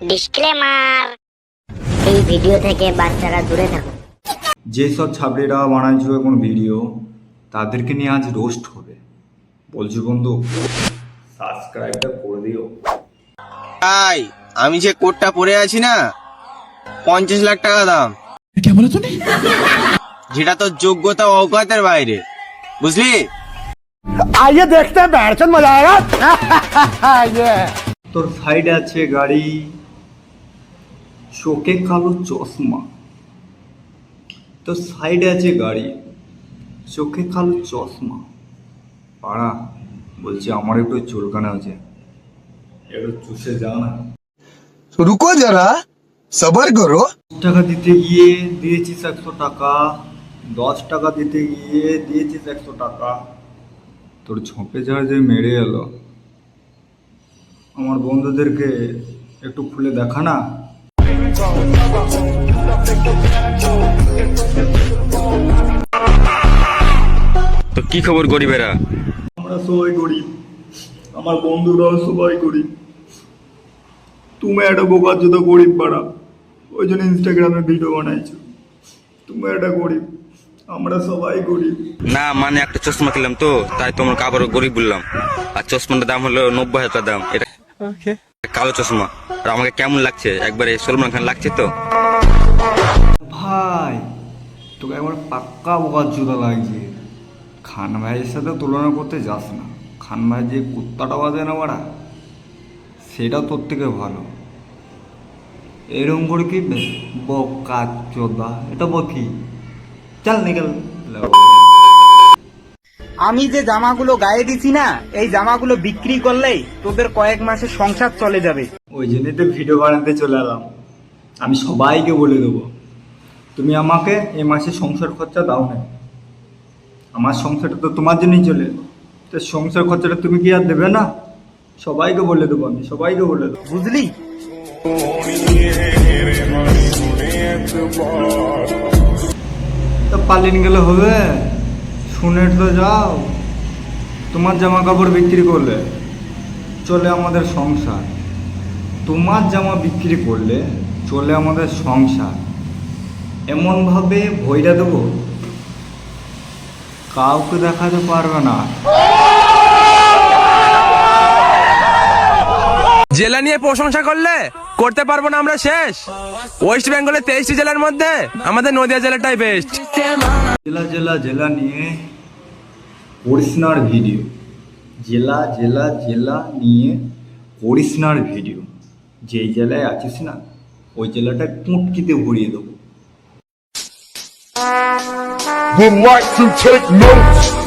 Disclaimer এই video থেকে বাচ্চারা দূরে থাকুন। যেসব ছাবড়িরা বানাইছো এখন ভিডিও তাদেরকে নিয়ে আজ রোস্ট হবে। বলছি বন্ধু সাবস্ক্রাইবটা করে দিও। তাই আমি যে কোটটা পরে আছি না পঞ্চাশ লাখ টাকা দাম। যেটা তোর যোগ্যতা অকাতের বাইরে বুঝলি? আইয়ে দেখতে ব্যাটসন মজা আয়া তোর সাইড আছে গাড়ি চোখে কালো চশমা। তো সাইডে আছে গাড়ি চোখে কালো চশমা। পাড়া বলছি আমার একটু চুলকানা আছে। একটু চুষে যাও না। রুকো যারা সবার করো। টাকা দিতে গিয়ে দিয়েছিস একশো টাকা। দশ টাকা দিতে গিয়ে দিয়েছিস একশো টাকা। তোর ঝোঁপে যারা যে মেরে এলো। আমার বন্ধুদেরকে একটু খুলে দেখা না? তো কি খবর গরিবেরা? আমরা সবাই গরিব। আমার বন্ধুরাও সবাই গরিব। তুমি একটা বোকার জন্য গরিব পাড়া ওই জন্য ইনস্টাগ্রামে ভিডিও বানাইছো। তুমি একটা গরিব। আমরা সবাই গরিব। না মানে একটা চশমা কিনলাম তো তাই তোমার আবারও গরিব বললাম। আর চশমাটার দাম হলো নব্বই হাজার দাম। এটা কালো চশমা। আর আমাকে কেমন লাগছে? একবারে সলমান খান লাগছে তো? ভাই, তোকে একবার পাক্কা বোকার জুতা লাগছে। খান ভাইয়ের সাথে তুলনা করতে যাস না। খান ভাই যে কুত্তাটা বাজে না বাড়া, সেটা তোর থেকে ভালো। এরকম করে কি বকা চোদা এটা বকি। চল নিকাল। আমি যে জামাগুলো গায়ে দিছি না এই জামাগুলো বিক্রি করলেই তোদের কয়েক মাসে সংসার চলে যাবে। ওই জন্যই তো ভিডিও বানাতে চলে এলাম। আমি সবাইকে বলে দেবো তুমি আমাকে এ মাসে সংসার খরচা দাও না। আমার সংসারটা তো তোমার জন্যই চলে। তো সংসার খরচাটা তুমি কি আর দেবে না? সবাইকে বলে দেবো আমি সবাইকে বলে দেবো। বুঝলি? তো পালিয়ে গেলে হবে? শুনে তো যাও। তোমার জামা কাপড় বিক্রি করলে চলে আমাদের সংসার। তোমার জামা বিক্রি করলে চলে আমাদের সংসার। এমনভাবে ভইরা দেবো। কাউকে দেখাতে পারবে না। জেলা নিয়ে প্রশংসা করলে করতে পারব না আমরা শেষ। ওয়েস্ট বেঙ্গলের তেইশটি জেলার মধ্যে আমাদের নদিয়া জেলাটাই বেস্ট জেলা জেলা জেলা নিয়ে করিসনার ভিডিও জেলা জেলা জেলা নিয়ে করিসনার ভিডিও যেই জেলায় আছিস না ওই জেলাটা কুটকিতে ভরিয়ে দেবো। Would like to take notes.